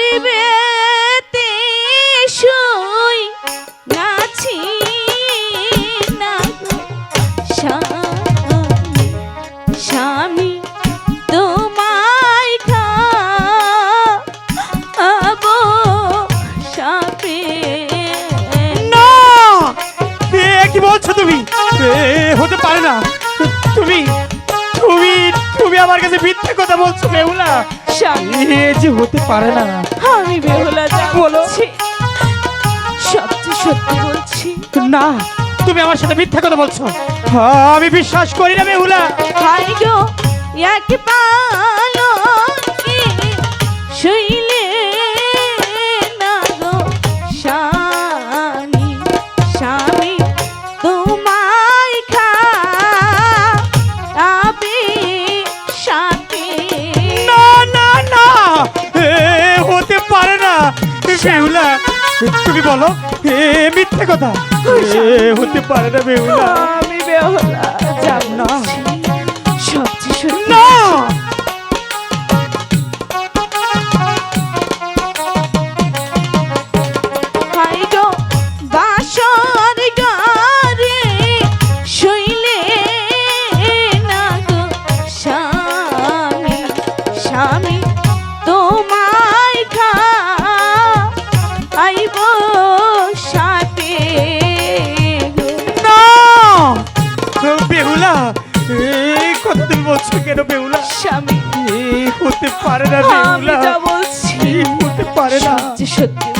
পরিবে শুই না স্বামী তোমায় খাব সাপে। না! কি বলছো তুমি? হতে পারে না। আমার কাছে মিথ্যে কথা বলছো বেহুলা? এ যে হতে পারে না। আমি বেহুলা বলো। সত্যি সবচেয়ে সত্যি বলছি। না তুমি আমার সাথে মিথ্যা কথা বলছো। আমি বিশ্বাস করি না বেহুলা। হাই বেহুলা তুমি বলো এ মিথ্যে কথা? এ হতে পারে না বেহুলা আমি বেহুলা যাব না। সবচেয়ে না। স্বামী স্বামী বেহুলা? এই কথা তুমি বলছো কেন বেহুলা? স্বামী। হতে পারে না বেহুলা। বলছি। হতে পারে না। সত্যি।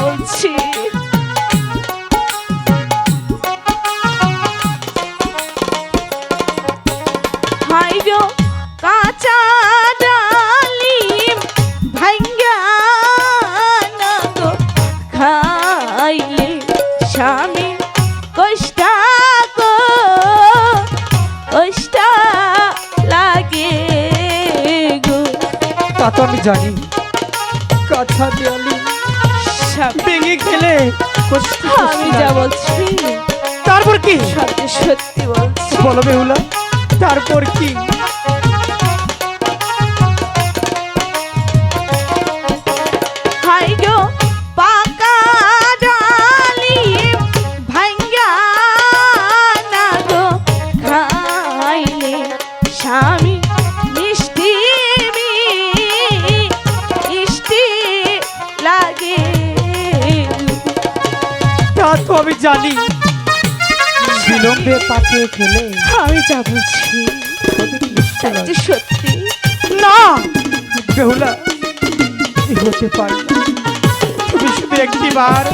কষ্টা লাগে গো। তা তো আমি জানি। কাঁচা দেয়ালি ভেঙে খেলে আমি যা বলছি তারপর কি? সত্যি সত্যি বলছি। বলো বেহুলা তারপর কি? তা তো আমি জানি। বিলম্বে পাকে খেলে আমি যা বলছি সত্যি। সত্যি। না! বেহুলা এ হতে পারে না। তুমি শুধু একটিবার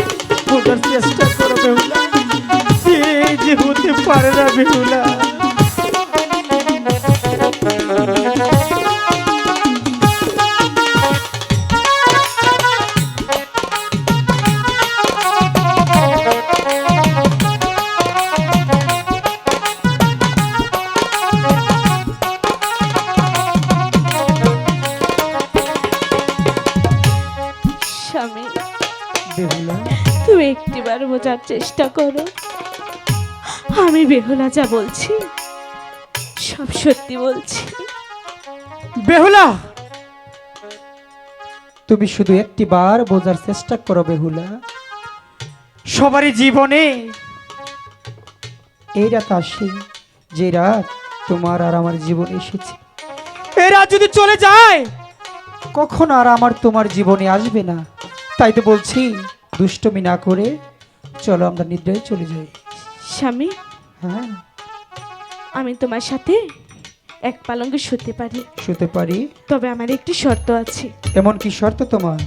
বোঝার চেষ্টা করো বেহুলা। সে যে হতে পারে না বেহুলা। বেহুলা তুমি একটিবার বোঝার চেষ্টা করো। আমি বেহুলা যা বলছি, সব সত্যি বলছি। বেহুলা! তুমি শুধু একটি বার বোঝার চেষ্টা করো বেহুলা। সবারই জীবনে এই রাত আসে, যে রাত তোমার আর আমার জীবনে এসেছে। এই রাত যদি চলে যায়, কখন আর আমার তোমার জীবনে আসবে না? তাই তো বলছি দুষ্টমি না করে চলো আমরা নিদ্রায় চলে যাই। স্বামী? হ্যাঁ। আমি তোমার সাথে এক পালঙ্কে শুতে পারি। শুতে পারি। তবে আমার একটি শর্ত আছে। এমন কি শর্ত তোমার?